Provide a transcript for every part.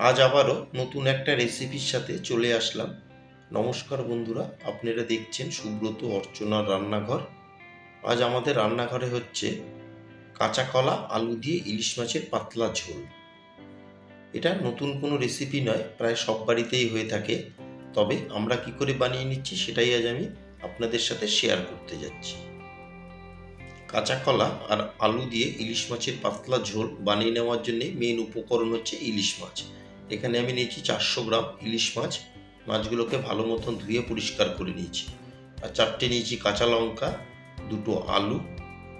আজ আবারও নতুন একটা রেসিপির সাথে চলে আসলাম। নমস্কার বন্ধুরা, আপনারা দেখছেন সুব্রত অর্চনার রান্নাঘর। আজ আমাদের রান্নাঘরে হচ্ছে কাঁচা কলা, আলু দিয়ে ইলিশ মাছের পাতলা ঝোল। এটা নতুন কোনো রেসিপি নয়, প্রায় সব বাড়িতেই হয়ে থাকে। তবে আমরা কি করে বানিয়ে নিচ্ছি সেটাই আজ আমি আপনাদের সাথে শেয়ার করতে যাচ্ছি। কাঁচা কলা আর আলু দিয়ে ইলিশ মাছের পাতলা ঝোল বানিয়ে নেওয়ার জন্য মেন উপকরণ হচ্ছে ইলিশ মাছ। এখানে আমি নিয়েছি চারশো গ্রাম ইলিশ মাছ। মাছগুলোকে ভালো মতন ধুয়ে পরিষ্কার করে নিয়েছি। আর চারটে নিয়েছি কাঁচা লঙ্কা, দুটো আলু,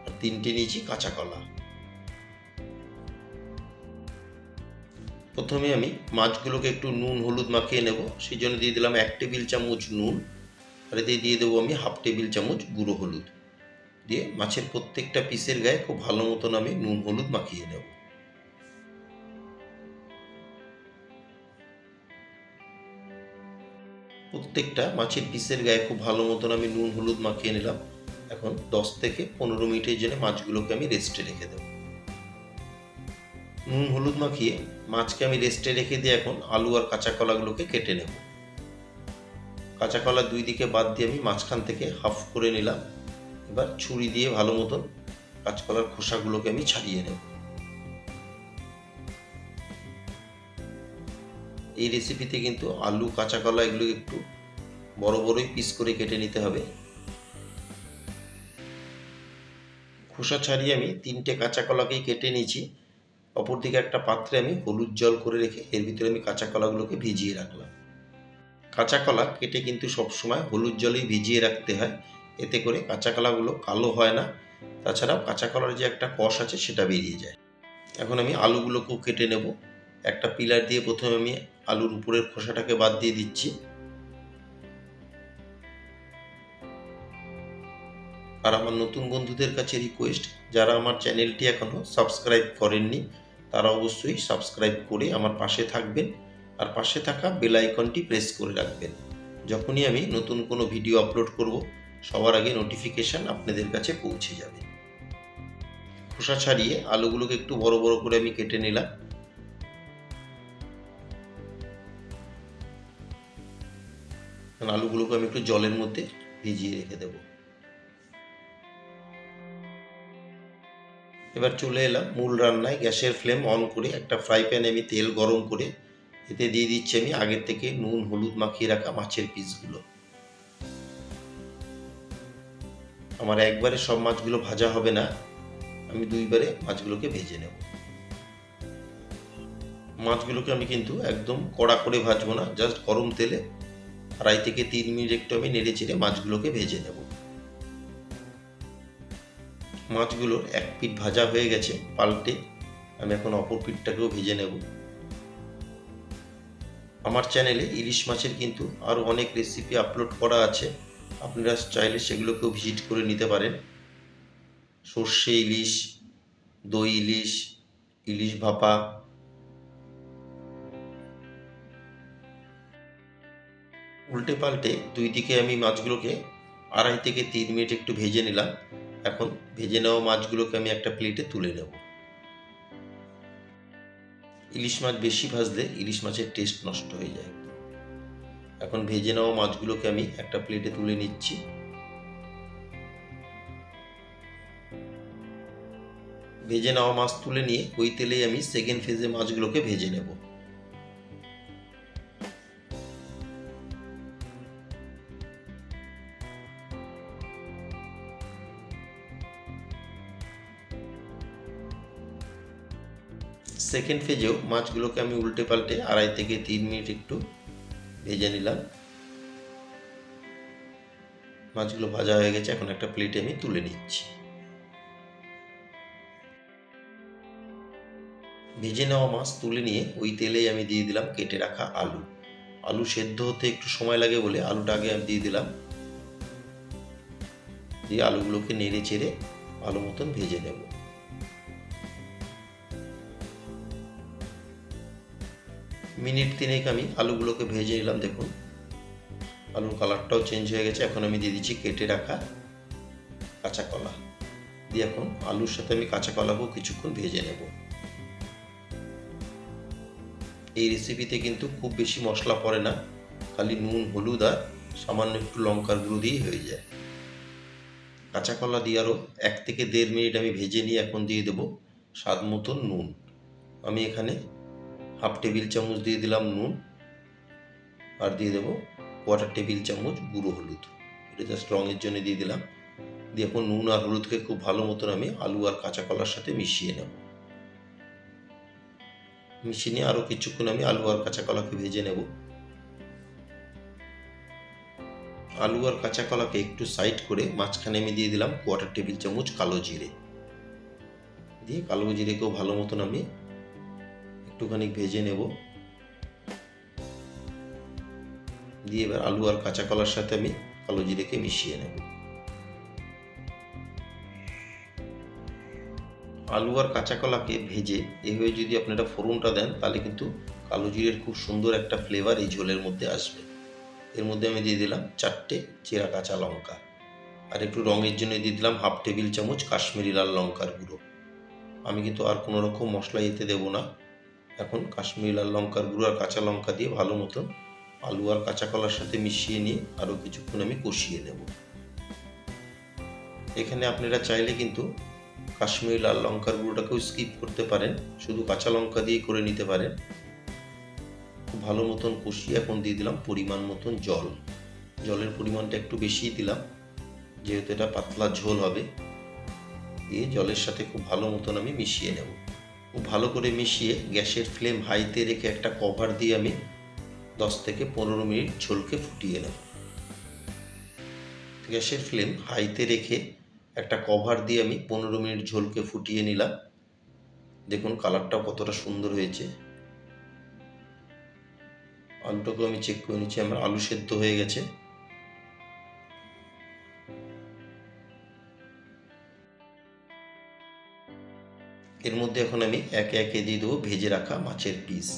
আর তিনটে নিয়েছি কাঁচা কলা। প্রথমে আমি মাছগুলোকে একটু নুন, হলুদ মাখিয়ে নেব। সেই জন্য দিয়ে দিলাম এক টেবিল চামচ নুন। আর এতে দিয়ে দেবো আমি হাফ টেবিল চামচ গুঁড়ো হলুদ। দিয়ে মাছের প্রত্যেকটা পিসের গায়ে খুব ভালো মতন আমি নুন, হলুদ মাখিয়ে নেব। প্রত্যেকটা মাছের পিসের গায়ে খুব ভালো মতন আমি নুন, হলুদ মাখিয়ে নিলাম। এখন দশ থেকে পনেরো মিনিটের জন্য মাছগুলোকে আমি রেস্টে রেখে দেব। নুন, হলুদ মাখিয়ে মাছকে আমি রেস্টে রেখে দিয়ে এখন আলু আর কাঁচা কলাগুলোকে কেটে নেব। কাঁচা কলা দুই দিকে বাদ দিয়ে আমি মাঝখান থেকে হাফ করে নিলাম। এবার ছুরি দিয়ে ভালো মতন কাঁচকলার খোসাগুলোকে আমি ছাড়িয়ে নেব। এই রেসিপিতে কিন্তু আলু কাঁচা কলা এগুলো একটু বড় বড়ই পিস করে কেটে নিতে হবে। খোসা ছাড়িয়ে আমি তিনটে কাঁচা কলাকেই কেটে নিয়েছি। অপরদিকে একটা পাত্রে আমি হলুদ জল করে রেখে এর ভিতরে আমি কাঁচা কলাগুলোকে ভিজিয়ে রাখলাম। কাঁচা কলা কেটে কিন্তু সবসময় হলুদ জলেই ভিজিয়ে রাখতে হয়। এতে করে কাঁচা কলাগুলো কালো হয় না। তাছাড়াও কাঁচা কলার যে একটা কষ আছে সেটা বেরিয়ে যায়। এখন আমি আলুগুলোকেও কেটে নেব। একটা পিলার দিয়ে প্রথমে আমি আলুর উপরের খোসাটাকে বাদ দিয়ে দিচ্ছি। আর আমার নতুন বন্ধুদের কাছে রিকোয়েস্ট যারা আমার চ্যানেলটি এখনও সাবস্ক্রাইব করেননি, তারা অবশ্যই সাবস্ক্রাইব করে আমার পাশে থাকবেন আর পাশে থাকা বেল আইকনটি প্রেস করে রাখবেন। যখনই আমি নতুন কোনো ভিডিও আপলোড করব, সবার আগে নোটিফিকেশান আপনাদের কাছে পৌঁছে যাবে। খোসা ছাড়িয়ে আলুগুলোকে একটু বড় বড় করে আমি কেটে নিলাম। আলুগুলোকে আমি একটু জলের মধ্যে ভিজিয়ে রেখে দেব। এবার চলে এলাম মূল রান্নায়। গ্যাসের ফ্লেম অন করে একটা ফ্রাই প্যানে আমি তেল গরম করে এতে দিয়ে দিচ্ছি আমি আগের থেকে নুন, হলুদ মাখিয়ে রাখা মাছের পিসগুলো। আমার একবারে সব মাছগুলো ভাজা হবে না। আমি দুইবারে মাছগুলোকে ভেজে নেব। মাছগুলোকে আমি কিন্তু একদম কড়া করে ভাজবো না, জাস্ট গরম তেলে আড়াই থেকে তিন মিনিট একটু আমি নেড়ে চেড়ে মাছগুলোকে ভেজে নেব। মাছগুলোর এক পিঠ ভাজা হয়ে গেছে, পাল্টে আমি এখন অপর পিঠটাকেও ভেজে নেব। আমার চ্যানেলে ইলিশ মাছের কিন্তু আরও অনেক রেসিপি আপলোড করা আছে। আপনারা চাইলে সেগুলোকেও ভিজিট করে নিতে পারেন। সর্ষে ইলিশ, দই ইলিশ ইলিশ ভাপা উল্টে পাল্টে দুই দিকে আমি মাছগুলোকে আড়াই থেকে তিন মিনিট একটু ভেজে নিলাম। এখন ভেজে নেওয়া মাছগুলোকে আমি একটা প্লেটে তুলে নেব। ইলিশ মাছ বেশি ভাজলে ইলিশ মাছের টেস্ট নষ্ট হয়ে যায়। এখন ভেজে নেওয়া মাছগুলোকে আমি একটা প্লেটে তুলে নিচ্ছি। ভেজে নেওয়া মাছ তুলে নিয়ে ওই তেলেই আমি সেকেন্ড ফেজে মাছগুলোকে ভেজে নেব। সেকেন্ড ফেজেও মাছগুলোকে আমি উল্টে পাল্টে আড়াই থেকে তিন মিনিট একটু ভেজে নিলাম। মাছগুলো ভাজা হয়ে গেছে, এখন একটা প্লেটে আমি তুলে নিচ্ছি। ভেজে নেওয়া মাছ তুলে নিয়ে ওই তেলেই আমি দিয়ে দিলাম কেটে রাখা আলু। আলু সেদ্ধ হতে একটু সময় লাগে বলে আলুটা আগে আমি দিয়ে দিলাম। দিয়ে আলুগুলোকে নেড়ে চেড়ে ভালো মতন ভেজে নেব। মিনিট তিনেক আমি আলুগুলোকে ভেজে নিলাম, দেখুন। আলুর কালারটাও চেঞ্জ হয়ে গেছে। এখন আমি দিয়ে দিচ্ছি কেটে রাখা কাঁচা কলা। দিয়ে এখন আলুর সাথে আমি কাঁচা কলাকেও কিছুক্ষণ ভেজে নেব। এই রেসিপিতে কিন্তু খুব বেশি মশলা পড়ে না। খালি নুন, হলুদ আর সামান্য একটু লঙ্কার গুঁড়ো দিয়েই হয়ে যায়। কাঁচা কলা দিয়ে আরও এক থেকে দেড় মিনিট আমি ভেজে নিয়ে এখন দিয়ে দেবো স্বাদ মতন নুন। আমি এখানে হাফ টেবিল চামচ দিয়ে দিলাম নুন, আর দিয়ে দেবো কোয়ার্টার টেবিল চামচ গুঁড়ো হলুদ। এটা জাস্ট রঙের জন্য দিয়ে দিলাম। দিয়ে এখন নুন আর হলুদকে খুব ভালো মতন আমি আলু আর কাঁচা কলার সাথে মিশিয়ে নেব। মিশিয়ে নিয়ে আরও কিছুক্ষণ আমি আলু আর কাঁচা কলাকে ভেজে নেব। আলু আর কাঁচা কলাকে একটু সাইড করে মাঝখানে আমি দিয়ে দিলাম কোয়ার্টার টেবিল চামচ কালো জিরে। দিয়ে কালো জিরেকেও ভালো মতন আমি একটুখানি ভেজে নেব। দিয়ে এবার আলু আর কাঁচা কলার সাথে আমি কালো জিরেকে মিশিয়ে নেব। আলু আর কাঁচা কলাকে ভেজে এভাবে যদি আপনারা ফোড়নটা দেন, তাহলে কিন্তু কালো জিরের খুব সুন্দর একটা ফ্লেভার এই ঝোলের মধ্যে আসবে। এর মধ্যে আমি দিয়ে দিলাম চারটে চেরা কাঁচা লঙ্কা। আর একটু রঙের জন্য দিয়ে দিলাম হাফ টেবিল চামচ কাশ্মীরি লাল লঙ্কার গুঁড়ো। আমি কিন্তু আর কোনো রকম মশলা এতে দেবো না। এখন কাশ্মীরি লাল লঙ্কার গুঁড়ো আর কাঁচা লঙ্কা দিয়ে ভালো মতন আলু আর কাঁচা কলার সাথে মিশিয়ে নিয়ে আরও কিছুক্ষণ আমি কষিয়ে নেব। এখানে আপনারা চাইলে কিন্তু কাশ্মীরি লাল লঙ্কার গুঁড়োটাকেও স্কিপ করতে পারেন, শুধু কাঁচা লঙ্কা দিয়ে করে নিতে পারেন। খুব ভালো মতন কষিয়ে এখন দিয়ে দিলাম পরিমাণ মতন জল। জলের পরিমাণটা একটু বেশিই দিলাম, যেহেতু এটা পাতলা ঝোল হবে। দিয়ে জলের সাথে খুব ভালো মতন আমি মিশিয়ে নেব। খুব ভালো করে মিশিয়ে গ্যাসের ফ্লেম হাইতে রেখে একটা কভার দিয়ে আমি দশ থেকে পনেরো মিনিট ঝোলকে ফুটিয়ে নেব। গ্যাসের ফ্লেম হাইতে রেখে একটা কভার দিয়ে আমি পনেরো মিনিট ঝোলকে ফুটিয়ে নিলাম। দেখুন কালারটাও কতটা সুন্দর হয়েছে। আলুটাকেও আমি চেক করে নিচ্ছি, আমার আলু সেদ্ধ হয়ে গেছে। এর মধ্যে এখন আমি একে একে দিয়ে দেবো ভেজে রাখা মাছের পিস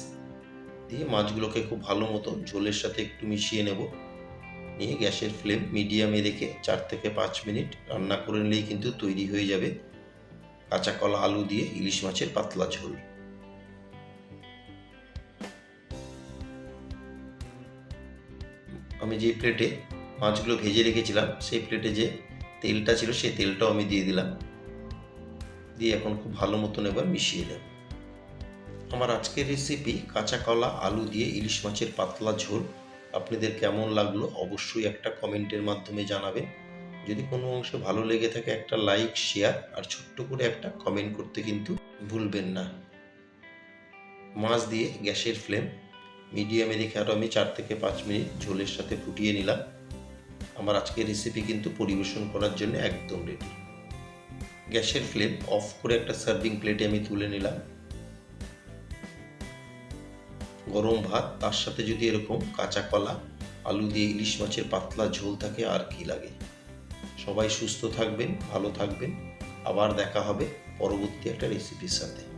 দিয়ে মাছগুলোকে খুব ভালো মতো ঝোলের সাথে একটু মিশিয়ে নেব। নিয়ে গ্যাসের ফ্লেম মিডিয়ামে রেখে চার থেকে পাঁচ মিনিট রান্না করে নিলেই কিন্তু তৈরি হয়ে যাবে কাঁচা কলা, আলু দিয়ে ইলিশ মাছের পাতলা ঝোল। আমি যে প্লেটে মাছগুলো ভেজে রেখেছিলাম, সেই প্লেটে যে তেলটা ছিল, সেই তেলটাও আমি দিয়ে দিলাম। দিয়ে এখন খুব ভালো মতন এবার মিশিয়ে নেব আমার আজকের রেসিপি কাঁচা কলা, আলু দিয়ে ইলিশ মাছের পাতলা ঝোল। আপনাদের কেমন লাগল অবশ্যই একটা কমেন্টের মাধ্যমে জানাবেন। যদি কোনো অংশে ভালো লেগে থাকে একটা লাইক শেয়ার আর ছোট্ট করে একটা কমেন্ট করতে কিন্তু ভুলবেন না। মাছ দিয়ে গ্যাসের ফ্লেম মিডিয়ামে রেখে আরও আমি চার থেকে পাঁচ মিনিট ঝোলের সাথে ফুটিয়ে নিলাম। আমার আজকের রেসিপি কিন্তু পরিবেশন করার জন্য একদম রেডি গ্যাসের ফ্লেম অফ করে একটা সার্ভিং প্লেটে আমি তুলে নিলাম। গরম ভাত, তার সাথে যদি এরকম কাঁচা কলা, আলু দিয়ে ইলিশ মাছের পাতলা ঝোল থাকে, আর কি লাগে? সবাই সুস্থ থাকবেন, ভালো থাকবেন। আবার দেখা হবে পরবর্তী একটা রেসিপির সাথে।